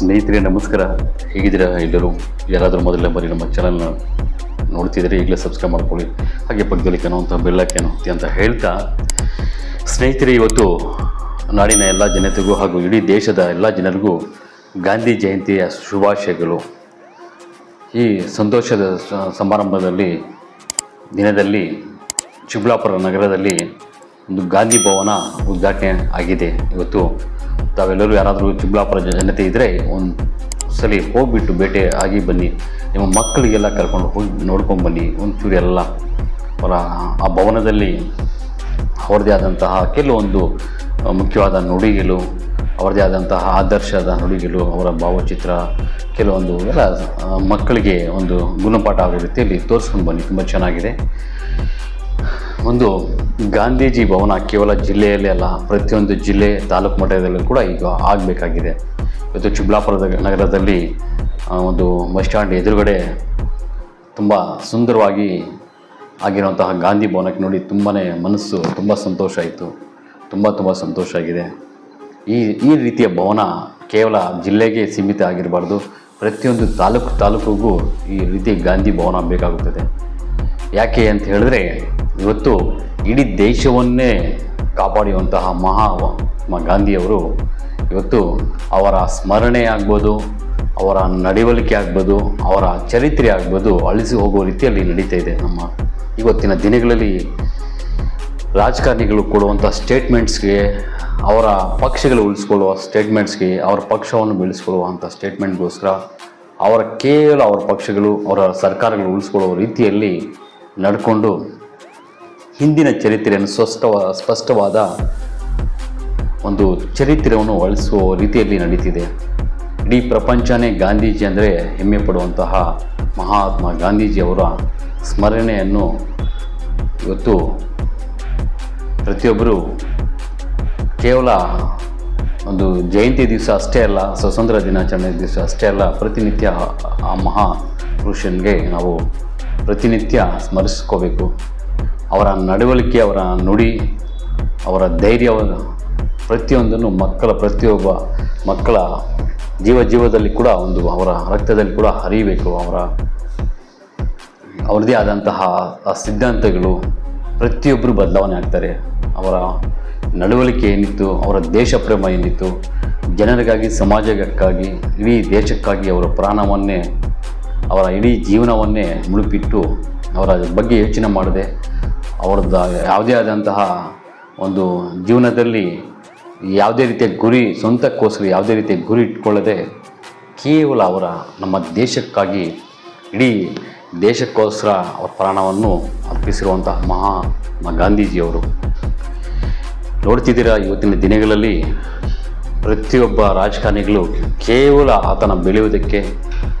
ಸ್ನೇಹಿತರೆ, ನಮಸ್ಕಾರ. ಹೇಗಿದ್ದೀರಾ ಎಲ್ಲರೂ? ಯಾರಾದರೂ ಮೊದಲನೇ ಬಾರಿ ನಮ್ಮ ಚಾನಲ್ನ ನೋಡ್ತಿದ್ರೆ ಈಗಲೇ ಸಬ್ಸ್ಕ್ರೈಬ್ ಮಾಡ್ಕೊಳ್ಳಿ. ಹಾಗೆ ಪಕ್ಕದಲ್ಲಿ ಕಾಣುವಂಥ ಬೆಲ್ಲಕ್ಕೇನು ಅಂತ ಹೇಳ್ತಾ, ಸ್ನೇಹಿತರೆ, ಇವತ್ತು ನಾಡಿನ ಎಲ್ಲ ಜನತೆಗೂ ಹಾಗೂ ಇಡೀ ದೇಶದ ಎಲ್ಲ ಜನರಿಗೂ ಗಾಂಧಿ ಜಯಂತಿಯ ಶುಭಾಶಯಗಳು. ಈ ಸಂತೋಷದ ಸಮಾರಂಭದಲ್ಲಿ, ದಿನದಲ್ಲಿ ಚಿಕ್ಕಬಳ್ಳಾಪುರ ನಗರದಲ್ಲಿ ಒಂದು ಗಾಂಧಿ ಭವನ ಉದ್ಘಾಟನೆ ಆಗಿದೆ. ಇವತ್ತು ತಾವೆಲ್ಲರೂ ಯಾರಾದರೂ ಚಿಕ್ಕಬಳ್ಳಾಪುರ ಜನತೆ ಇದ್ದರೆ ಒಂದು ಸಲ ಹೋಗ್ಬಿಟ್ಟು ಭೇಟಿ ಆಗಿ ಬನ್ನಿ. ನಿಮ್ಮ ಮಕ್ಕಳಿಗೆಲ್ಲ ಕರ್ಕೊಂಡು ಹೋಗಿ ನೋಡ್ಕೊಂಡು ಬನ್ನಿ. ಒಂಚೂರು ಎಲ್ಲ ಅವರ ಆ ಭವನದಲ್ಲಿ ಅವರದೇ ಆದಂತಹ ಕೆಲವೊಂದು ಮುಖ್ಯವಾದ ನುಡಿಗಳು, ಅವರದೇ ಆದಂತಹ ಆದರ್ಶದ ನುಡಿಗಳು, ಅವರ ಭಾವಚಿತ್ರ, ಕೆಲವೊಂದು ಎಲ್ಲ ಮಕ್ಕಳಿಗೆ ಒಂದು ಗುಣಪಾಠ ಆಗೋ ರೀತಿಯಲ್ಲಿ ತೋರಿಸ್ಕೊಂಡು ಬನ್ನಿ. ತುಂಬ ಚೆನ್ನಾಗಿದೆ. ಒಂದು ಗಾಂಧೀಜಿ ಭವನ ಕೇವಲ ಜಿಲ್ಲೆಯಲ್ಲಿ ಅಲ್ಲ, ಪ್ರತಿಯೊಂದು ಜಿಲ್ಲೆ, ತಾಲೂಕು ಮಟ್ಟದಲ್ಲೂ ಕೂಡ ಈಗ ಆಗಬೇಕಾಗಿದೆ. ಇವತ್ತು ಚಿಕ್ಕಬಳ್ಳಾಪುರದ ನಗರದಲ್ಲಿ ಒಂದು ಬಸ್ ಸ್ಟ್ಯಾಂಡ್ ಎದುರುಗಡೆ ತುಂಬ ಸುಂದರವಾಗಿ ಆಗಿರುವಂತಹ ಗಾಂಧಿ ಭವನಕ್ಕೆ ನೋಡಿ ತುಂಬಾ ಮನಸ್ಸು ತುಂಬ ಸಂತೋಷ ಆಯಿತು. ತುಂಬ ತುಂಬ ಸಂತೋಷ ಆಗಿದೆ. ಈ ಈ ರೀತಿಯ ಭವನ ಕೇವಲ ಜಿಲ್ಲೆಗೆ ಸೀಮಿತ ಆಗಿರಬಾರ್ದು, ಪ್ರತಿಯೊಂದು ತಾಲೂಕು ತಾಲೂಕಿಗೂ ಈ ರೀತಿ ಗಾಂಧಿ ಭವನ ಬೇಕಾಗುತ್ತದೆ. ಯಾಕೆ ಅಂತ ಹೇಳಿದ್ರೆ ಇವತ್ತು ಇಡೀ ದೇಶವನ್ನೇ ಕಾಪಾಡುವಂತಹ ಮಹಾ ಮ- ಗಾಂಧಿಯವರು ಇವತ್ತು ಅವರ ಸ್ಮರಣೆ ಆಗ್ಬೋದು, ಅವರ ನಡವಳಿಕೆ ಆಗ್ಬೋದು, ಅವರ ಚರಿತ್ರೆ ಆಗ್ಬೋದು, ಅಳಿಸಿ ಹೋಗುವ ರೀತಿಯಲ್ಲಿ ನಡೀತಾ ಇದೆ ನಮ್ಮ ಇವತ್ತಿನ ದಿನಗಳಲ್ಲಿ ರಾಜಕಾರಣಿಗಳು ಕೊಡುವಂಥ ಸ್ಟೇಟ್ಮೆಂಟ್ಸ್ಗೆ ಅವರ ಪಕ್ಷಗಳು ಉಳಿಸ್ಕೊಳ್ಳುವ ಸ್ಟೇಟ್ಮೆಂಟ್ಸ್ಗೆ ಅವರ ಪಕ್ಷವನ್ನು ಬೆಳೆಸ್ಕೊಳ್ಳುವಂಥ ಸ್ಟೇಟ್ಮೆಂಟ್ಗೋಸ್ಕರ ಅವರ ಕೇವಲ ಅವರ ಪಕ್ಷಗಳು, ಅವರ ಸರ್ಕಾರಗಳು ಉಳಿಸ್ಕೊಳ್ಳುವ ರೀತಿಯಲ್ಲಿ ನಡ್ಕೊಂಡು ಹಿಂದಿನ ಚರಿತ್ರೆಯನ್ನು ಸ್ಪಷ್ಟವ ಸ್ಪಷ್ಟವಾದ ಒಂದು ಚರಿತ್ರೆಯನ್ನು ಅಳಿಸುವ ರೀತಿಯಲ್ಲಿ ನಡೀತಿದೆ. ಇಡೀ ಪ್ರಪಂಚನೇ ಗಾಂಧೀಜಿ ಅಂದರೆ ಹೆಮ್ಮೆ ಪಡುವಂತಹ ಮಹಾತ್ಮ ಗಾಂಧೀಜಿಯವರ ಸ್ಮರಣೆಯನ್ನು ಇವತ್ತು ಪ್ರತಿಯೊಬ್ಬರು ಕೇವಲ ಒಂದು ಜಯಂತಿ ದಿವಸ ಅಷ್ಟೇ ಅಲ್ಲ, ಸ್ವತಂತ್ರ ದಿನಾಚರಣೆ ದಿವಸ ಅಷ್ಟೇ ಅಲ್ಲ, ಪ್ರತಿನಿತ್ಯ ಆ ಮಹಾ ಪುರುಷನಿಗೆ ನಾವು ಪ್ರತಿನಿತ್ಯ ಸ್ಮರಿಸ್ಕೋಬೇಕು. ಅವರ ನಡವಳಿಕೆ, ಅವರ ನುಡಿ, ಅವರ ಧೈರ್ಯ ಪ್ರತಿಯೊಂದನ್ನು ಮಕ್ಕಳ, ಪ್ರತಿಯೊಬ್ಬ ಮಕ್ಕಳ ಜೀವ ಜೀವದಲ್ಲಿ ಕೂಡ ಒಂದು ಅವರ ರಕ್ತದಲ್ಲಿ ಕೂಡ ಹರಿಯಬೇಕು. ಅವರ ಅವರದೇ ಆದಂತಹ ಸಿದ್ಧಾಂತಗಳು ಪ್ರತಿಯೊಬ್ಬರು ಬದಲಾವಣೆ ಆಗ್ತಾರೆ. ಅವರ ನಡವಳಿಕೆ ಏನಿತ್ತು, ಅವರ ದೇಶ ಪ್ರೇಮ ಏನಿತ್ತು, ಜನರಿಗಾಗಿ, ಸಮಾಜಕ್ಕಾಗಿ, ಇಡೀ ದೇಶಕ್ಕಾಗಿ ಅವರ ಪ್ರಾಣವನ್ನೇ, ಅವರ ಇಡೀ ಜೀವನವನ್ನೇ ಮುಳುಪಿಟ್ಟು ಅವರ ಬಗ್ಗೆ ಯೋಚನೆ ಮಾಡದೆ ಅವರದ್ದು ಯಾವುದೇ ಆದಂತಹ ಒಂದು ಜೀವನದಲ್ಲಿ ಯಾವುದೇ ರೀತಿಯ ಗುರಿ, ಸ್ವಂತಕ್ಕೋಸ್ಕರ ಯಾವುದೇ ರೀತಿಯ ಗುರಿ ಇಟ್ಕೊಳ್ಳದೆ ಕೇವಲ ಅವರ ನಮ್ಮ ದೇಶಕ್ಕಾಗಿ, ಇಡೀ ದೇಶಕ್ಕೋಸ್ಕರ ಅವರ ಪ್ರಾಣವನ್ನು ಅರ್ಪಿಸಿರುವಂತಹ ಮಹಾ ಮ- ಗಾಂಧೀಜಿಯವರು. ನೋಡ್ತಿದ್ದೀರಾ ಇವತ್ತಿನ ದಿನಗಳಲ್ಲಿ ಪ್ರತಿಯೊಬ್ಬ ರಾಜಕಾರಣಿಗಳು ಕೇವಲ ಆತನ ಬೆಳೆಯುವುದಕ್ಕೆ,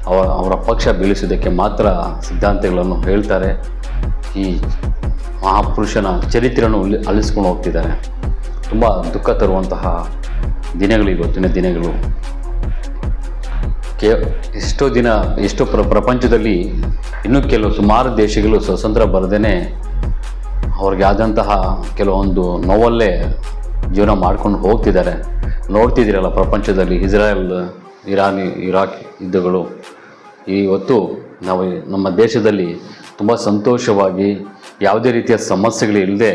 ಅವ, ಅವರ ಪಕ್ಷ ಬೆಳೆಸುವುದಕ್ಕೆ ಮಾತ್ರ ಸಿದ್ಧಾಂತಗಳನ್ನು ಹೇಳ್ತಾರೆ. ಈ ಮಹಾಪುರುಷನ ಚರಿತ್ರೆಯನ್ನು ಅಳಿಸ್ಕೊಂಡು ಹೋಗ್ತಿದ್ದಾರೆ. ತುಂಬ ದುಃಖ ತರುವಂತಹ ದಿನಗಳು ಇವತ್ತಿನ ದಿನಗಳು. ಕೇ, ಎಷ್ಟೋ ದಿನ, ಎಷ್ಟೋ ಪ್ರ, ಪ್ರಪಂಚದಲ್ಲಿ ಇನ್ನೂ ಕೆಲವು ಸುಮಾರು ದೇಶಗಳು ಸ್ವತಂತ್ರ ಬರದೇ ಅವ್ರಿಗೆ ಆದಂತಹ ಕೆಲವೊಂದು ನೋವಲ್ಲೇ ಜೀವನ ಮಾಡ್ಕೊಂಡು ಹೋಗ್ತಿದ್ದಾರೆ. ನೋಡ್ತಿದ್ದೀರಲ್ಲ ಪ್ರಪಂಚದಲ್ಲಿ ಇಸ್ರಾಯೇಲ್, ಇರಾನ್, ಇರಾಕ್ ಯುದ್ಧಗಳು. ಇವತ್ತು ನಾವು ನಮ್ಮ ದೇಶದಲ್ಲಿ ತುಂಬ ಸಂತೋಷವಾಗಿ ಯಾವುದೇ ರೀತಿಯ ಸಮಸ್ಯೆಗಳಿಲ್ಲದೆ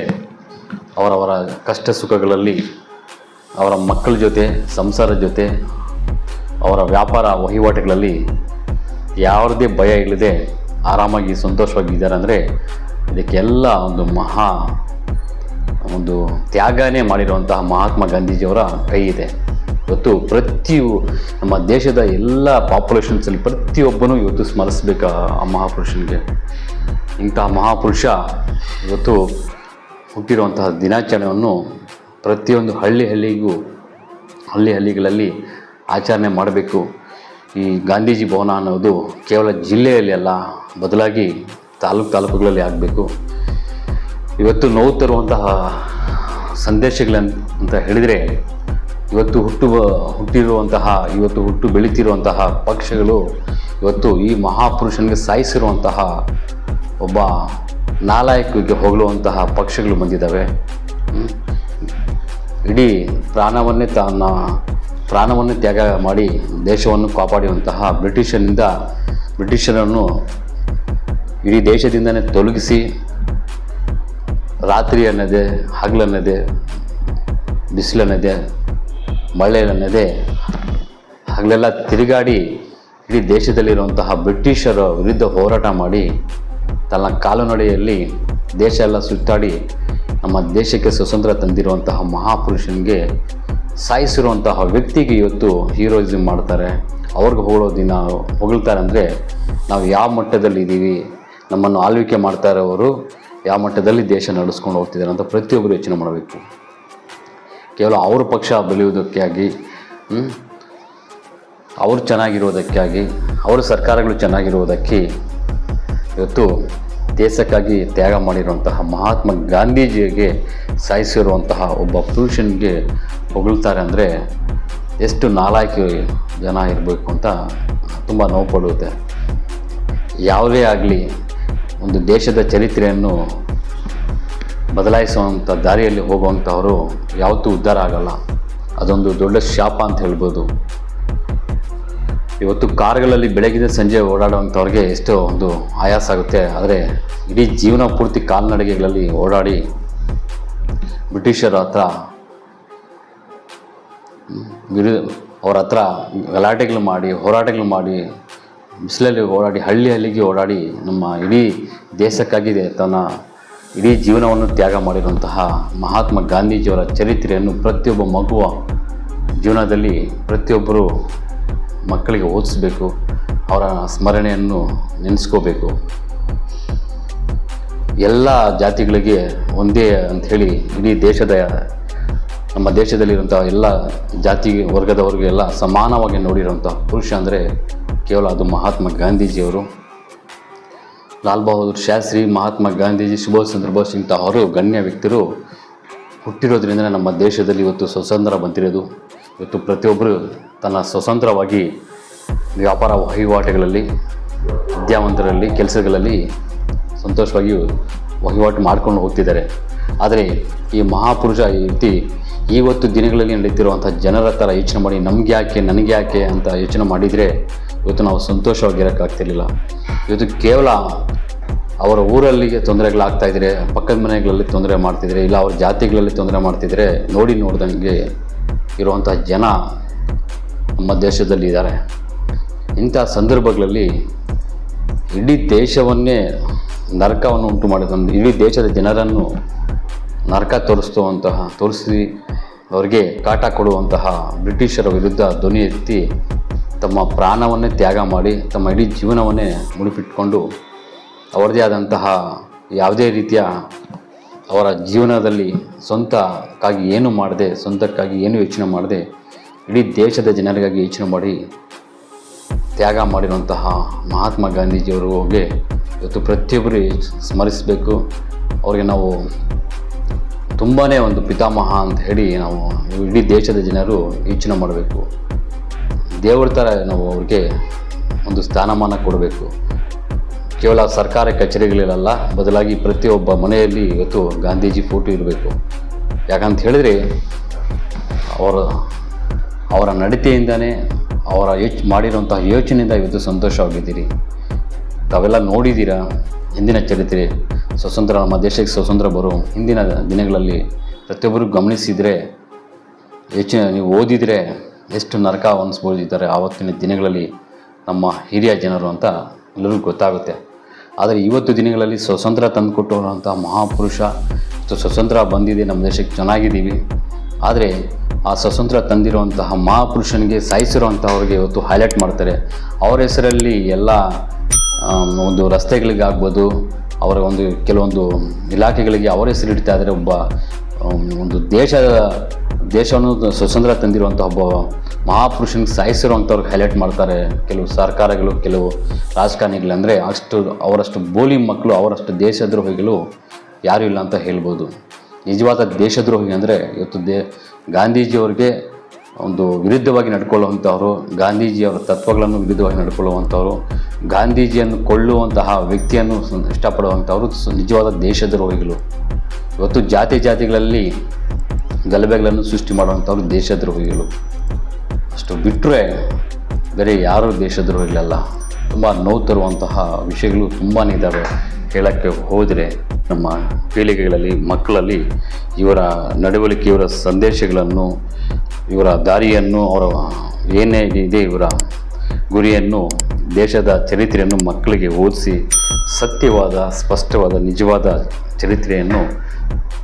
ಅವರವರ ಕಷ್ಟ ಸುಖಗಳಲ್ಲಿ ಅವರ ಮಕ್ಕಳ ಜೊತೆ, ಸಂಸಾರ ಜೊತೆ, ಅವರ ವ್ಯಾಪಾರ ವಹಿವಾಟುಗಳಲ್ಲಿ ಯಾವುದೇ ಭಯ ಇಲ್ಲದೆ ಆರಾಮಾಗಿ ಸಂತೋಷವಾಗಿದ್ದಾರೆ ಅಂದರೆ ಇದಕ್ಕೆಲ್ಲ ಒಂದು ಮಹಾ ಒಂದು ತ್ಯಾಗನೇ ಮಾಡಿರುವಂತಹ ಮಹಾತ್ಮ ಗಾಂಧೀಜಿಯವರ ಕೈ ಇದೆ. ಇವತ್ತು ಪ್ರತಿಯು ನಮ್ಮ ದೇಶದ ಎಲ್ಲ ಪಾಪ್ಯುಲೇಷನ್ಸಲ್ಲಿ ಪ್ರತಿಯೊಬ್ಬನೂ ಇವತ್ತು ಸ್ಮರಿಸ್ಬೇಕು ಆ ಮಹಾಪುರುಷನಿಗೆ? ಇಂತಹ ಮಹಾಪುರುಷ ಇವತ್ತು ಹುಟ್ಟಿರುವಂತಹ ದಿನಾಚರಣೆಯನ್ನು ಪ್ರತಿಯೊಂದು ಹಳ್ಳಿ ಹಳ್ಳಿಗೂ, ಹಳ್ಳಿ ಹಳ್ಳಿಗಳಲ್ಲಿ ಆಚರಣೆ ಮಾಡಬೇಕು. ಈ ಗಾಂಧೀಜಿ ಭವನ ಅನ್ನೋದು ಕೇವಲ ಜಿಲ್ಲೆಯಲ್ಲಿ ಅಲ್ಲ, ಬದಲಾಗಿ ತಾಲೂಕು ತಾಲೂಕುಗಳಲ್ಲಿ ಆಗಬೇಕು. ಇವತ್ತು ನೋವು ತರುವಂತಹ ಸಂದೇಶಗಳನ್ ಅಂತ ಹೇಳಿದರೆ, ಇವತ್ತು ಹುಟ್ಟು ಹುಟ್ಟಿರುವಂತಹ, ಇವತ್ತು ಹುಟ್ಟು ಬೆಳೀತಿರುವಂತಹ ಪಕ್ಷಗಳು ಇವತ್ತು ಈ ಮಹಾಪುರುಷನಿಗೆ ಸಾಯಿಸಿರುವಂತಹ ಒಬ್ಬ ನಾಲಾಯಕಿಗೆ ಹೋಗಲುವಂತಹ ಪಕ್ಷಗಳು ಬಂದಿದ್ದಾವೆ. ಇಡೀ ಪ್ರಾಣವನ್ನೇ ತನ್ನ ಪ್ರಾಣವನ್ನೇ ತ್ಯಾಗ ಮಾಡಿ ದೇಶವನ್ನು ಕಾಪಾಡುವಂತಹ ಬ್ರಿಟಿಷರಿಂದ ಬ್ರಿಟಿಷರನ್ನು ಇಡೀ ದೇಶದಿಂದನೇ ತೊಲಗಿಸಿ ರಾತ್ರಿ ಅನ್ನದೆ ಹಗಲನ್ನದೆ, ಬಿಸಿಲನ್ನದೆ ಮಳೆ ಅನ್ನದೆ ಹಗಲೆಲ್ಲ ತಿರುಗಾಡಿ ಇಡೀ ದೇಶದಲ್ಲಿರುವಂತಹ ಬ್ರಿಟಿಷರ ವಿರುದ್ಧ ಹೋರಾಟ ಮಾಡಿ ತನ್ನ ಕಾಲುನಡೆಯಲ್ಲಿ ದೇಶ ಎಲ್ಲ ಸುತ್ತಾಡಿ ನಮ್ಮ ದೇಶಕ್ಕೆ ಸ್ವತಂತ್ರ ತಂದಿರುವಂತಹ ಮಹಾಪುರುಷನಿಗೆ ಸಾಯಿಸಿರುವಂತಹ ವ್ಯಕ್ತಿಗೆ ಇವತ್ತು ಹೀರೋಯಿಸಮ್ ಮಾಡ್ತಾರೆ. ಅವ್ರಿಗೆ ಹೋಗೋ ದಿನ ಹೊಗಳ್ತಾರೆ ಅಂದರೆ ನಾವು ಯಾವ ಮಟ್ಟದಲ್ಲಿ ಇದ್ದೀವಿ, ನಮ್ಮನ್ನು ಆಳ್ವಿಕೆ ಮಾಡ್ತಾ ಅವರು, ಯಾವ ಮಟ್ಟದಲ್ಲಿ ದೇಶ ನಡೆಸ್ಕೊಂಡು ಹೋಗ್ತಿದ್ದಾರೆ ಅಂತ ಪ್ರತಿಯೊಬ್ಬರು ಯೋಚನೆ ಮಾಡಬೇಕು. ಕೇವಲ ಅವ್ರ ಪಕ್ಷ ಬೆಳೆಯುವುದಕ್ಕೆ ಅವರು ಚೆನ್ನಾಗಿರೋದಕ್ಕಾಗಿ, ಅವರ ಸರ್ಕಾರಗಳು ಚೆನ್ನಾಗಿರುವುದಕ್ಕೆ ಇವತ್ತು ದೇಶಕ್ಕಾಗಿ ತ್ಯಾಗ ಮಾಡಿರುವಂತಹ ಮಹಾತ್ಮ ಗಾಂಧೀಜಿಗೆ ಸಾಯಿಸಿರುವಂತಹ ಒಬ್ಬ ಪುರುಷನಿಗೆ ಹೊಗಳ್ತಾರೆ ಅಂದರೆ ಎಷ್ಟು ನಾಲಾಯಕಿ ಜನ ಇರಬೇಕು ಅಂತ ತುಂಬ ನೋವು ಪಡುತ್ತೆ ಯಾವುದೇ ಆಗಲಿ ಒಂದು ದೇಶದ ಚರಿತ್ರೆಯನ್ನು ಬದಲಾಯಿಸುವಂಥ ದಾರಿಯಲ್ಲಿ ಹೋಗುವಂಥವರು ಯಾವತ್ತೂ ಉದ್ಧಾರ ಆಗಲ್ಲ. ಅದೊಂದು ದೊಡ್ಡ ಶಾಪ ಅಂತ ಹೇಳ್ಬೋದು. ಇವತ್ತು ಕಾರ್ಗಳಲ್ಲಿ ಬೆಳಗಿನ ಸಂಜೆ ಓಡಾಡುವಂಥವ್ರಿಗೆ ಎಷ್ಟೋ ಒಂದು ಆಯಾಸ ಆಗುತ್ತೆ. ಆದರೆ ಇಡೀ ಜೀವನ ಪೂರ್ತಿ ಕಾಲ್ನಡಿಗೆಗಳಲ್ಲಿ ಓಡಾಡಿ ಬ್ರಿಟಿಷರ ಹತ್ರ, ವಿರು, ಅವ್ರ ಹತ್ರ ಗಲಾಟೆಗಳು ಮಾಡಿ, ಹೋರಾಟಗಳು ಮಾಡಿ, ಬಿಸಿಲಲ್ಲಿ ಓಡಾಡಿ, ಹಳ್ಳಿ ಹಳ್ಳಿಗೆ ಓಡಾಡಿ ನಮ್ಮ ಇಡೀ ದೇಶಕ್ಕಾಗಿದೆ ತನ್ನ ಇಡೀ ಜೀವನವನ್ನು ತ್ಯಾಗ ಮಾಡಿರುವಂತಹ ಮಹಾತ್ಮ ಗಾಂಧೀಜಿಯವರ ಚರಿತ್ರೆಯನ್ನು ಪ್ರತಿಯೊಬ್ಬ ಮಗುವ ಜೀವನದಲ್ಲಿ ಪ್ರತಿಯೊಬ್ಬರು ಮಕ್ಕಳಿಗೆ ಓದಿಸ್ಬೇಕು, ಅವರ ಸ್ಮರಣೆಯನ್ನು ನೆನೆಸ್ಕೋಬೇಕು. ಎಲ್ಲ ಜಾತಿಗಳಿಗೆ ಒಂದೇ ಅಂಥೇಳಿ ಇಡೀ ದೇಶದ, ನಮ್ಮ ದೇಶದಲ್ಲಿರುವಂಥ ಎಲ್ಲ ಜಾತಿ ವರ್ಗದವರಿಗೂ ಎಲ್ಲ ಸಮಾನವಾಗಿ ನೋಡಿರುವಂಥ ಪುರುಷ ಅಂದರೆ ಕೇವಲ ಅದು ಮಹಾತ್ಮ ಗಾಂಧೀಜಿಯವರು. ಲಾಲ್ ಬಹದ್ದೂರ್ ಶಾಸ್ತ್ರಿ, ಮಹಾತ್ಮ ಗಾಂಧೀಜಿ, ಸುಭಾಷ್ ಚಂದ್ರ ಬೋಸ್ ಇಂತಹವರು ಗಣ್ಯ ವ್ಯಕ್ತಿರು ಹುಟ್ಟಿರೋದ್ರಿಂದ ನಮ್ಮ ದೇಶದಲ್ಲಿ ಇವತ್ತು ಸ್ವತಂತ್ರ ಬಂದಿರೋದು. ಇವತ್ತು ಪ್ರತಿಯೊಬ್ಬರು ತನ್ನ ಸ್ವತಂತ್ರವಾಗಿ ವ್ಯಾಪಾರ ವಹಿವಾಟುಗಳಲ್ಲಿ, ವಿದ್ಯಾವಂತರಲ್ಲಿ, ಕೆಲಸಗಳಲ್ಲಿ ಸಂತೋಷವಾಗಿ ವಹಿವಾಟು ಮಾಡ್ಕೊಂಡು ಹೋಗ್ತಿದ್ದಾರೆ. ಆದರೆ ಈ ಮಹಾಪುರುಷ, ಈ ರೀತಿ ಇವತ್ತು ದಿನಗಳಲ್ಲಿ ನಡೀತಿರುವಂಥ ಜನರ ಥರ ಯೋಚನೆ ಮಾಡಿ, ನಮ್ಗೆ ಯಾಕೆ, ನನಗೆ ಯಾಕೆ ಅಂತ ಯೋಚನೆ ಮಾಡಿದರೆ ಇವತ್ತು ನಾವು ಸಂತೋಷವಾಗಿರೋಕ್ಕಾಗ್ತಿರ್ಲಿಲ್ಲ ಇವತ್ತು ಕೇವಲ ಅವರ ಊರಲ್ಲಿಗೆ ತೊಂದರೆಗಳಾಗ್ತಾ ಇದ್ರೆ, ಪಕ್ಕದ ಮನೆಗಳಲ್ಲಿ ತೊಂದರೆ ಮಾಡ್ತಿದ್ರೆ, ಇಲ್ಲ ಅವ್ರ ಜಾತಿಗಳಲ್ಲಿ ತೊಂದರೆ ಮಾಡ್ತಿದ್ರೆ ನೋಡಿ ನೋಡ್ದಂಗೆ ಇರುವಂಥ ಜನ ನಮ್ಮ ದೇಶದಲ್ಲಿ ಇದ್ದಾರೆ. ಇಂಥ ಸಂದರ್ಭಗಳಲ್ಲಿ ಇಡೀ ದೇಶವನ್ನೇ ನರಕವನ್ನು ಉಂಟು ಮಾಡಿದ ಇಡೀ ದೇಶದ ಜನರನ್ನು ನರಕ ತೋರಿಸುವಂತಹ, ತೋರಿಸಿ ಅವರಿಗೆ ಕಾಟ ಕೊಡುವಂತಹ ಬ್ರಿಟಿಷರ ವಿರುದ್ಧ ಧ್ವನಿ ಎತ್ತಿ ತಮ್ಮ ಪ್ರಾಣವನ್ನೇ ತ್ಯಾಗ ಮಾಡಿ, ತಮ್ಮ ಇಡೀ ಜೀವನವನ್ನೇ ಮುಡಿಪಿಟ್ಕೊಂಡು ಅವರದೇ ಆದಂತಹ ಯಾವುದೇ ರೀತಿಯ ಅವರ ಜೀವನದಲ್ಲಿ ಸ್ವಂತಕ್ಕಾಗಿ ಏನು ಮಾಡದೆ, ಸ್ವಂತಕ್ಕಾಗಿ ಏನು ಯೋಚನೆ ಮಾಡದೆ, ಇಡೀ ದೇಶದ ಜನರಿಗಾಗಿ ಯೋಚನೆ ಮಾಡಿ ತ್ಯಾಗ ಮಾಡಿರುವಂತಹ ಮಹಾತ್ಮ ಗಾಂಧೀಜಿಯವರಿಗೆ ಇವತ್ತು ಪ್ರತಿಯೊಬ್ಬರು ಸ್ಮರಿಸಬೇಕು. ಅವರಿಗೆ ನಾವು ತುಂಬಾ ಒಂದು ಪಿತಾಮಹ ಅಂತ ಹೇಳಿ ನಾವು ಇಡೀ ದೇಶದ ಜನರು ಯೋಚನೆ ಮಾಡಬೇಕು. ದೇವರ ಥರ ನಾವು ಅವ್ರಿಗೆ ಒಂದು ಸ್ಥಾನಮಾನ ಕೊಡಬೇಕು. ಕೇವಲ ಸರ್ಕಾರ ಕಚೇರಿಗಳಿರಲ್ಲ, ಬದಲಾಗಿ ಪ್ರತಿಯೊಬ್ಬ ಮನೆಯಲ್ಲಿ ಇವತ್ತು ಗಾಂಧೀಜಿ ಫೋಟೋ ಇರಬೇಕು. ಯಾಕಂತ ಹೇಳಿದರೆ, ಅವರ ಅವರ ನಡತೆಯಿಂದನೇ, ಅವರ ಯೋಚ್, ಮಾಡಿರುವಂತಹ ಯೋಚನೆಯಿಂದ ಇವತ್ತು ಸಂತೋಷವಾಗಿದ್ದೀರಿ. ತಾವೆಲ್ಲ ನೋಡಿದ್ದೀರಾ ಹಿಂದಿನ ಚರಿತ್ರೆ? ಸ್ವತಂತ್ರ, ನಮ್ಮ ದೇಶಕ್ಕೆ ಸ್ವತಂತ್ರ ಬರೋ ಹಿಂದಿನ ದಿನಗಳಲ್ಲಿ ಪ್ರತಿಯೊಬ್ಬರು ಗಮನಿಸಿದರೆ ಹೆಚ್ಚಿನ ನೀವು ಓದಿದರೆ ಎಷ್ಟು ನರಕ ಅನಿಸ್ಬೋದಿದ್ದಾರೆ ಆವತ್ತಿನ ದಿನಗಳಲ್ಲಿ ನಮ್ಮ ಹಿರಿಯ ಜನರು ಅಂತ ಎಲ್ಲರಿಗೂ ಗೊತ್ತಾಗುತ್ತೆ. ಆದರೆ ಇವತ್ತು ದಿನಗಳಲ್ಲಿ ಸ್ವತಂತ್ರ ತಂದುಕೊಟ್ಟಂಥ ಮಹಾಪುರುಷ ಸ್ವತಂತ್ರ ಬಂದಿದೆ. ನಮ್ಮ ದೇಶಕ್ಕೆ ಚೆನ್ನಾಗಿದ್ದೀವಿ. ಆದರೆ ಆ ಸ್ವತಂತ್ರ ತಂದಿರುವಂತಹ ಮಹಾಪುರುಷನಿಗೆ ಸಾಯಿಸಿರುವಂಥವ್ರಿಗೆ ಇವತ್ತು ಹೈಲೈಟ್ ಮಾಡ್ತಾರೆ. ಅವರ ಹೆಸರಲ್ಲಿ ಎಲ್ಲ ಒಂದು ರಸ್ತೆಗಳಿಗಾಗ್ಬೋದು, ಅವರ ಒಂದು ಕೆಲವೊಂದು ಇಲಾಖೆಗಳಿಗೆ ಅವರ ಹೆಸರು ಇಡ್ತಾ ಇದ್ದಾರೆ. ಒಬ್ಬ ಒಂದು ದೇಶದ ದೇಶವನ್ನು ಸ್ವತಂತ್ರ ತಂದಿರುವಂಥ ಒಬ್ಬ ಮಹಾಪುರುಷನಿಗೆ ಸಾಯಿಸಿರುವಂಥವ್ರಿಗೆ ಹೈಲೈಟ್ ಮಾಡ್ತಾರೆ. ಕೆಲವು ಸರ್ಕಾರಗಳು, ಕೆಲವು ರಾಜಕಾರಣಿಗಳು ಅಂದರೆ ಅಷ್ಟು ಅವರಷ್ಟು ಬೋಲಿ ಮಕ್ಕಳು ಅವರಷ್ಟು ದೇಶದ್ರೋಹಿಗಳು ಯಾರೂ ಇಲ್ಲ ಅಂತ ಹೇಳ್ಬೋದು. ನಿಜವಾದ ದೇಶದ್ರೋಹಿ ಅಂದರೆ ಇವತ್ತು ದೇ, ಗಾಂಧೀಜಿಯವ್ರಿಗೆ ಒಂದು ವಿರುದ್ಧವಾಗಿ ನಡ್ಕೊಳ್ಳುವಂಥವ್ರು, ಗಾಂಧೀಜಿಯವರ ತತ್ವಗಳನ್ನು ವಿರುದ್ಧವಾಗಿ ನಡ್ಕೊಳ್ಳುವಂಥವ್ರು, ಗಾಂಧೀಜಿಯನ್ನು ಕೊಳ್ಳುವಂತಹ ವ್ಯಕ್ತಿಯನ್ನು ಇಷ್ಟಪಡುವಂಥವ್ರು ನಿಜವಾದ ದೇಶದ್ರೋಹಿಗಳು. ಇವತ್ತು ಜಾತಿ ಜಾತಿಗಳಲ್ಲಿ ಗಲಭೆಗಳನ್ನು ಸೃಷ್ಟಿ ಮಾಡುವಂಥವ್ರು ದೇಶದ್ರೋಹಿಗಳು. ಅಷ್ಟು ಬಿಟ್ಟರೆ ಬೇರೆ ಯಾರೂ ದೇಶದ್ರೋಹಿಗಳಲ್ಲ. ತುಂಬ ನೋವು ತರುವಂತಹ ವಿಷಯಗಳು ತುಂಬಾ ಇದ್ದಾವೆ ಹೇಳೋಕ್ಕೆ ಹೋದರೆ ನಮ್ಮ ಪೀಳಿಗೆಗಳಲ್ಲಿ, ಮಕ್ಕಳಲ್ಲಿ ಇವರ ನಡವಳಿಕೆ, ಇವರ ಸಂದೇಶಗಳನ್ನು, ಇವರ ದಾರಿಯನ್ನು, ಅವರ ಏನೇ ಇದೆ ಇವರ ಗುರಿಯನ್ನು, ದೇಶದ ಚರಿತ್ರೆಯನ್ನು ಮಕ್ಕಳಿಗೆ ಓದಿಸಿ ಸತ್ಯವಾದ, ಸ್ಪಷ್ಟವಾದ, ನಿಜವಾದ ಚರಿತ್ರೆಯನ್ನು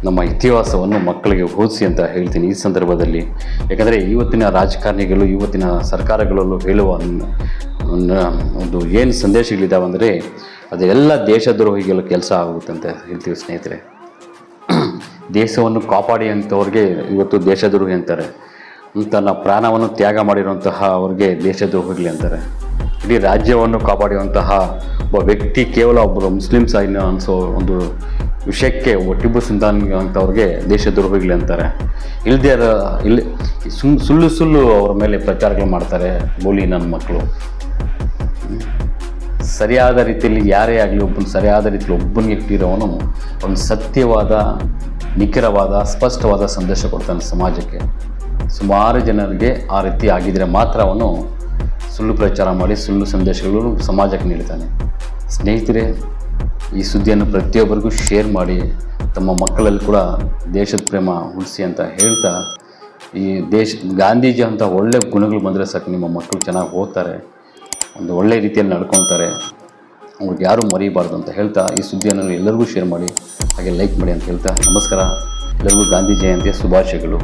ನಮ್ಮ ಇತಿಹಾಸವನ್ನು ಮಕ್ಕಳಿಗೆ ಓದಿಸಿ ಅಂತ ಹೇಳ್ತೀನಿ ಈ ಸಂದರ್ಭದಲ್ಲಿ. ಯಾಕಂದರೆ ಇವತ್ತಿನ ರಾಜಕಾರಣಿಗಳು, ಇವತ್ತಿನ ಸರ್ಕಾರಗಳಲ್ಲೂ ಹೇಳುವ ಒಂದು- ಏನು ಸಂದೇಶಗಳಿದ್ದಾವೆ ಅಂದರೆ ಅದೆಲ್ಲ ದೇಶದ್ರೋಹಿಗಳ ಕೆಲಸ ಆಗುತ್ತೆ ಅಂತ ಹೇಳ್ತೀವಿ ಸ್ನೇಹಿತರೆ. ದೇಶವನ್ನು ಕಾಪಾಡಿ ಅಂಥವ್ರಿಗೆ ಇವತ್ತು ದೇಶದ್ರೋಹಿ ಅಂತಾರೆ. ತನ್ನ ಪ್ರಾಣವನ್ನು ತ್ಯಾಗ ಮಾಡಿರುವಂತಹ ಅವ್ರಿಗೆ ದೇಶದ್ರೋಹಿಗಳು ಅಂತಾರೆ. ಇಡೀ ರಾಜ್ಯವನ್ನು ಕಾಪಾಡಿರುವಂತಹ ಒಬ್ಬ ವ್ಯಕ್ತಿ ಕೇವಲ ಒಬ್ಬರು ಮುಸ್ಲಿಮ್ಸ್ ಆಗಿನ ಅನಿಸೋ ಒಂದು ವಿಷಯಕ್ಕೆ ಒಟ್ಟಿಬ್ಬ ಸುಲ್ತಾನ್ ದೇಶ ದೇಶದ್ರೋಹಿಗಳು ಅಂತಾರೆ. ಇಲ್ಲದೆ ಇಲ್ಲಿ ಸುಮ್ ಸುಳ್ಳು ಸುಳ್ಳು ಅವ್ರ ಮೇಲೆ ಪ್ರಚಾರಗಳು ಮಾಡ್ತಾರೆ ಬೋಲಿ ನನ್ನ ಮಕ್ಕಳು ಸರಿಯಾದ ರೀತಿಯಲ್ಲಿ ಯಾರೇ ಆಗಲಿ ಒಬ್ಬನ ಸರಿಯಾದ ರೀತಿಯಲ್ಲಿ ಒಬ್ಬನಿಗೆ ಇಟ್ಟಿರೋವನು ಒಂದು ಸತ್ಯವಾದ, ನಿಖರವಾದ, ಸ್ಪಷ್ಟವಾದ ಸಂದೇಶ ಕೊಡ್ತಾನೆ ಸಮಾಜಕ್ಕೆ. ಸುಮಾರು ಜನರಿಗೆ ಆ ರೀತಿ ಆಗಿದ್ರೆ ಮಾತ್ರ ಅವನು ಸುಳ್ಳು ಪ್ರಚಾರ ಮಾಡಿ ಸುಳ್ಳು ಸಂದೇಶಗಳು ಸಮಾಜಕ್ಕೆ ನೀಡ್ತಾನೆ. ಸ್ನೇಹಿತರೆ ಈ ಸುದ್ದಿಯನ್ನು ಪ್ರತಿಯೊಬ್ಬರಿಗೂ ಶೇರ್ ಮಾಡಿ, ತಮ್ಮ ಮಕ್ಕಳಲ್ಲಿ ಕೂಡ ದೇಶದ ಪ್ರೇಮ ಉಳಿಸಿ ಅಂತ ಹೇಳ್ತಾ, ಈ ದೇಶ, ಗಾಂಧೀಜಿ ಅಂತ ಒಳ್ಳೆ ಗುಣಗಳು ಬಂದರೆ ಸಾಕು, ನಿಮ್ಮ ಮಕ್ಕಳು ಚೆನ್ನಾಗಿ ಓದ್ತಾರೆ, ಒಂದು ಒಳ್ಳೆ ರೀತಿಯಲ್ಲಿ ನಡ್ಕೊತಾರೆ ಅವ್ರಿಗೆ ಯಾರೂ ಮರೀಬಾರ್ದು ಅಂತ ಹೇಳ್ತಾ, ಈ ಸುದ್ದಿಯನ್ನು ಎಲ್ಲರಿಗೂ ಶೇರ್ ಮಾಡಿ, ಹಾಗೆ ಲೈಕ್ ಮಾಡಿ ಅಂತ ಹೇಳ್ತಾ, ನಮಸ್ಕಾರ. ಎಲ್ಲರಿಗೂ ಗಾಂಧಿ ಜಯಂತಿಯ ಶುಭಾಶಯಗಳು.